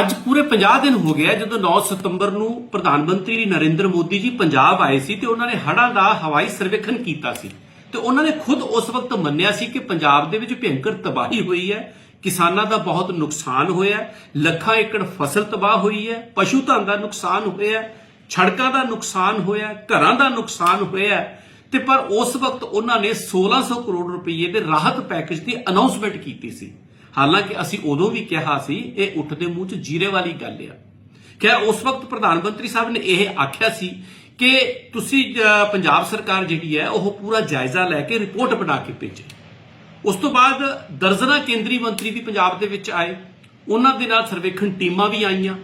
ਅੱਜ ਪੂਰੇ 50 ਦਿਨ ਹੋ ਗਿਆ ਜਦੋਂ 9 ਸਤੰਬਰ ਨੂੰ ਪ੍ਰਧਾਨ ਮੰਤਰੀ ਨਰਿੰਦਰ ਮੋਦੀ ਜੀ ਪੰਜਾਬ ਆਏ ਸੀ ਤੇ ਉਹਨਾਂ ਨੇ ਹੜ੍ਹਾਂ ਦਾ ਹਵਾਈ ਸਰਵੇਖਣ ਕੀਤਾ ਸੀ। ਤੇ ਉਹਨਾਂ ਨੇ ਖੁਦ ਉਸ ਵਕਤ ਮੰਨਿਆ ਸੀ ਕਿ ਪੰਜਾਬ ਦੇ ਵਿੱਚ ਭਿਅੰਕਰ ਤਬਾਹੀ ਹੋਈ ਹੈ ਕਿਸਾਨਾਂ ਦਾ ਬਹੁਤ ਨੁਕਸਾਨ ਹੋਇਆ ਲੱਖਾਂ ਏਕੜ ਫਸਲ ਤਬਾਹ ਹੋਈ ਹੈ ਪਸ਼ੂ ਧਨ ਦਾ ਨੁਕਸਾਨ ਹੋਇਆ ਹੈ, ਸੜਕਾਂ ਦਾ ਨੁਕਸਾਨ ਹੋਇਆ ਘਰਾਂ ਦਾ ਨੁਕਸਾਨ ਹੋਇਆ ਹੈ। ਤੇ ਪਰ ਉਸ ਵਕਤ ਉਹਨਾਂ ਨੇ 1600 ਕਰੋੜ ਰੁਪਏ ਦੇ ਰਾਹਤ ਪੈਕੇਜ ਦੀ ਅਨਾਉਂਸਮੈਂਟ ਕੀਤੀ ਸੀ। ਹਾਲਾਂਕਿ ਅਸੀਂ ਉਦੋਂ ਵੀ ਕਿਹਾ ਸੀ, ਇਹ ਉੱਠ ਦੇ ਮੂੰਹ 'ਚ ਜੀਰੇ ਵਾਲੀ ਗੱਲ ਆ। ਖੈਰ, ਉਸ ਵਕਤ ਪ੍ਰਧਾਨ ਮੰਤਰੀ ਸਾਹਿਬ ਨੇ ਇਹ ਆਖਿਆ ਸੀ ਕਿ ਤੁਸੀਂ ਪੰਜਾਬ ਸਰਕਾਰ ਜਿਹੜੀ ਹੈ, ਉਹ ਪੂਰਾ ਜਾਇਜ਼ਾ ਲੈ ਕੇ ਰਿਪੋਰਟ ਬਣਾ ਕੇ ਭੇਜੇ। ਉਸ ਤੋਂ ਬਾਅਦ ਦਰਜਨਾ ਕੇਂਦਰੀ ਮੰਤਰੀ ਵੀ ਪੰਜਾਬ ਦੇ ਵਿੱਚ ਆਏ। ਉਹਨਾਂ ਦੇ ਨਾਲ ਸਰਵੇਖਣ ਟੀਮਾਂ ਵੀ ਆਈਆਂ।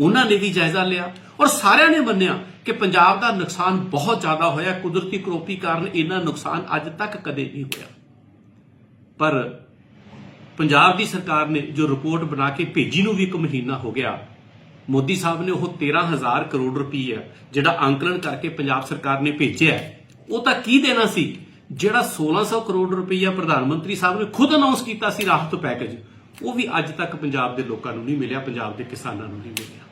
ਉਹਨਾਂ ਨੇ ਵੀ ਜਾਇਜ਼ਾ ਲਿਆ। ਔਰ ਸਾਰਿਆਂ ਨੇ ਮੰਨਿਆ ਕਿ ਪੰਜਾਬ ਦਾ ਨੁਕਸਾਨ ਬਹੁਤ ਜ਼ਿਆਦਾ ਹੋਇਆ। ਕੁਦਰਤੀ ਕਰੋਪੀ ਕਾਰਨ ਇੰਨਾ ਨੁਕਸਾਨ ਅੱਜ ਤੱਕ ਕਦੇ ਨਹੀਂ ਹੋਇਆ। ਪਰ ਪੰਜਾਬ ਦੀ ਸਰਕਾਰ ਨੇ ਜੋ ਰਿਪੋਰਟ ਬਣਾ ਕੇ ਭੇਜੀ ਨੂੰ ਵੀ ਇੱਕ ਮਹੀਨਾ ਹੋ ਗਿਆ, ਮੋਦੀ ਸਾਹਿਬ ਨੇ ਉਹ 13000 ਕਰੋੜ ਰੁਪਈਆ ਜਿਹੜਾ ਅੰਕਲਨ ਕਰਕੇ ਪੰਜਾਬ ਸਰਕਾਰ ਨੇ ਭੇਜਿਆ ਉਹ ਤਾਂ ਕੀ ਦੇਣਾ ਸੀ? ਜਿਹੜਾ 1600 ਕਰੋੜ ਰੁਪਈਆ ਪ੍ਰਧਾਨ ਮੰਤਰੀ ਸਾਹਿਬ ਨੇ ਖੁਦ ਅਨਾਉਂਸ ਕੀਤਾ ਸੀ ਰਾਹਤ ਪੈਕੇਜ ਉਹ ਵੀ ਅੱਜ ਤੱਕ ਪੰਜਾਬ ਦੇ ਲੋਕਾਂ ਨੂੰ ਨਹੀਂ ਮਿਲਿਆ, ਪੰਜਾਬ ਦੇ ਕਿਸਾਨਾਂ ਨੂੰ ਨਹੀਂ ਮਿਲਿਆ।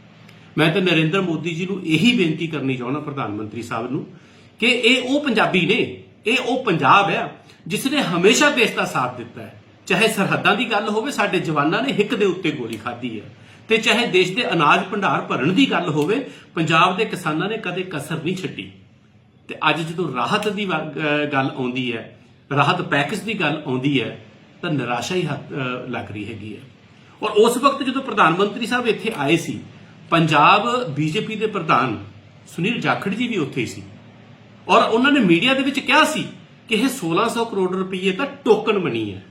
ਮੈਂ ਤਾਂ ਨਰਿੰਦਰ ਮੋਦੀ ਜੀ ਨੂੰ ਇਹੀ ਬੇਨਤੀ ਕਰਨੀ ਚਾਹੁੰਦਾ ਪ੍ਰਧਾਨ ਮੰਤਰੀ ਸਾਹਿਬ ਨੂੰ ਕਿ ਇਹ ਉਹ ਪੰਜਾਬੀ ਨੇ, ਇਹ ਉਹ ਪੰਜਾਬ ਹੈ ਜਿਸ ਨੇ ਹਮੇਸ਼ਾ ਦੇਸ਼ ਦਾ ਸਾਥ ਦਿੱਤਾ ਹੈ। ਚਾਹੇ ਸਰਹੱਦਾਂ ਦੀ ਗੱਲ ਹੋਵੇ, ਸਾਡੇ ਜਵਾਨਾਂ ਨੇ ਹਿੱਕ ਦੇ ਉੱਤੇ ਗੋਲੀ ਖਾਧੀ ਹੈ। ਤੇ ਚਾਹੇ ਦੇਸ਼ ਦੇ ਅਨਾਜ ਭੰਡਾਰ ਭਰਨ ਦੀ ਗੱਲ ਹੋਵੇ, ਪੰਜਾਬ ਦੇ ਕਿਸਾਨਾਂ ਨੇ ਕਦੇ ਕਸਰ ਨਹੀਂ ਛੱਡੀ। ਤੇ ਅੱਜ ਜਦੋਂ ਰਾਹਤ ਦੀ ਵਾ- ਗੱਲ ਆਉਂਦੀ ਹੈ, ਰਾਹਤ ਪੈਕੇਜ ਦੀ ਗੱਲ ਆਉਂਦੀ ਹੈ, ਤਾਂ ਨਿਰਾਸ਼ਾ ਹੀ ਲੱਗ ਰਹੀ ਹੈਗੀ ਹੈ। ਔਰ ਉਸ ਵਕਤ ਜਦੋਂ ਪ੍ਰਧਾਨ ਮੰਤਰੀ ਸਾਹਿਬ ਇੱਥੇ ਆਏ ਸੀ, ਪੰਜਾਬ ਬੀਜੇਪੀ ਦੇ ਪ੍ਰਧਾਨ ਸੁਨੀਲ ਜਾਖੜ ਜੀ ਵੀ ਉੱਥੇ ਸੀ। ਔਰ ਉਹਨਾਂ ਨੇ ਮੀਡੀਆ ਦੇ ਵਿੱਚ ਕਿਹਾ ਸੀ ਕਿ ਇਹ 1600 ਕਰੋੜ ਰੁਪਏ ਤਾਂ ਟੋਕਨ ਬਣੀ ਹੈ।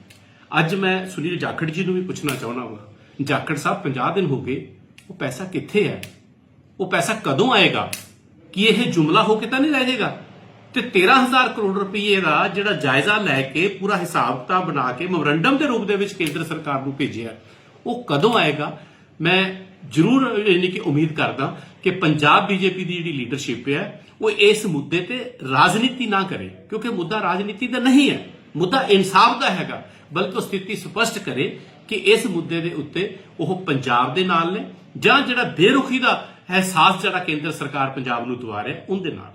ਅੱਜ ਮੈਂ ਸੁਨੀਲ ਜਾਖੜ ਜੀ ਨੂੰ ਵੀ ਪੁੱਛਣਾ ਚਾਹੁੰਦਾ ਹਾਂ ਜਾਖੜ ਸਾਹਿਬ 50 ਦਿਨ ਹੋ ਗਏ, ਉਹ ਪੈਸਾ ਕਿੱਥੇ ਹੈ? ਉਹ ਪੈਸਾ ਕਦੋਂ ਆਏਗਾ? ਕੀ ਇਹ ਜੁਮਲਾ ਹੋ ਕੇ ਤਾਂ ਨਹੀਂ ਰਹਿ ਜਾਏਗਾ ਤੇ 13000 ਕਰੋੜ ਰੁਪਏ ਦਾ ਜਿਹੜਾ ਜਾਇਜ਼ਾ ਲੈ ਕੇ ਪੂਰਾ ਹਿਸਾਬ ਕਿਤਾਬ ਬਣਾ ਕੇ ਮੈਮੋਰੰਡਮ ਦੇ ਰੂਪ ਦੇ ਵਿੱਚ ਕੇਂਦਰ ਸਰਕਾਰ ਨੂੰ ਭੇਜਿਆ, ਉਹ ਕਦੋਂ ਆਏਗਾ? ਮੈਂ ਜ਼ਰੂਰ, ਯਾਨੀ ਕਿ ਉਮੀਦ ਕਰਦਾ ਕਿ ਪੰਜਾਬ ਬੀਜੇਪੀ ਦੀ ਜਿਹੜੀ ਲੀਡਰਸ਼ਿਪ ਹੈ, ਉਹ ਇਸ ਮੁੱਦੇ ਤੇ ਰਾਜਨੀਤੀ ਨਾ ਕਰੇ, ਕਿਉਂਕਿ ਮੁੱਦਾ ਰਾਜਨੀਤੀ ਦਾ ਨਹੀਂ ਹੈ। ਮੁੱਦਾ ਇਨਸਾਫ ਦਾ ਹੈਗਾ, ਬਲਕਿ ਸਥਿਤੀ ਸਪਸ਼ਟ ਕਰੇ ਕਿ ਇਸ ਮੁੱਦੇ ਦੇ ਉੱਤੇ ਉਹ ਪੰਜਾਬ ਦੇ ਨਾਲ ਨੇ ਜਾਂ ਜਿਹੜਾ ਬੇਰੁਖੀ ਦਾ ਅਹਿਸਾਸ ਜਿਹੜਾ ਕੇਂਦਰ ਸਰਕਾਰ ਪੰਜਾਬ ਨੂੰ ਦਵਾ ਰਿਹਾ, ਉਹਦੇ ਨਾਲ